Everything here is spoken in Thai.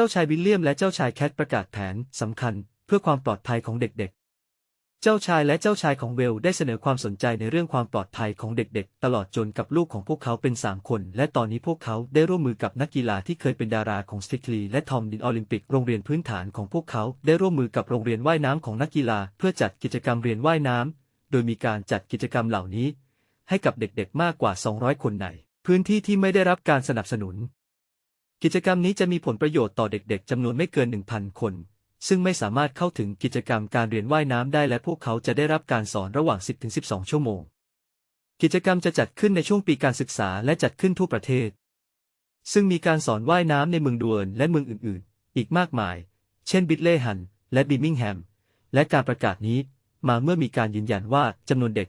จ้าชายวิลเลียมและเจ้าชายแคทประกาศแผนสำคัญ เพื่อความปลอดภัยของเด็กๆ เจ้าชายและเจ้าชายของเวลได้เสนอความสนใจในเรื่องความปลอดภัยของเด็กๆ ตลอดจนกับลูกของพวกเขาเป็นสามคน และตอนนี้พวกเขาได้ร่วมมือกับนักกีฬาที่เคยเป็นดาราของสติกลีและทอมดินโอลิมปิกโรงเรียนพื้นฐานของพวกเขาได้ร่วมมือกับโรงเรียนว่ายน้ำของนักกีฬา เพื่อจัดกิจกรรมเรียนว่ายน้ำโดยมีการจัดกิจกรรมเหล่านี้ ให้กับเด็กๆ มากกว่า 200 คนในพื้นที่ที่ไม่ได้รับการสนับสนุน กิจกรรมนี้จะมีผลประโยชน์ต่อเด็กๆจำนวนไม่เกิน 1,000 คน ซึ่งไม่สามารถเข้าถึงกิจกรรมการเรียนว่ายน้ำได้และพวกเขาจะได้รับการสอนระหว่าง 10-12 ชั่วโมง กิจกรรมจะจัดขึ้นในช่วงปีการศึกษาและจัดขึ้นทั่วประเทศ ซึ่งมีการสอนว่ายน้ำในเมืองดวนและเมืองอื่นๆ อีกมากมาย เช่นบิดเลย์ฮันและบิมมิงแฮม และการประกาศนี้มาเมื่อมีการยืนยันว่าจำนวนเด็ก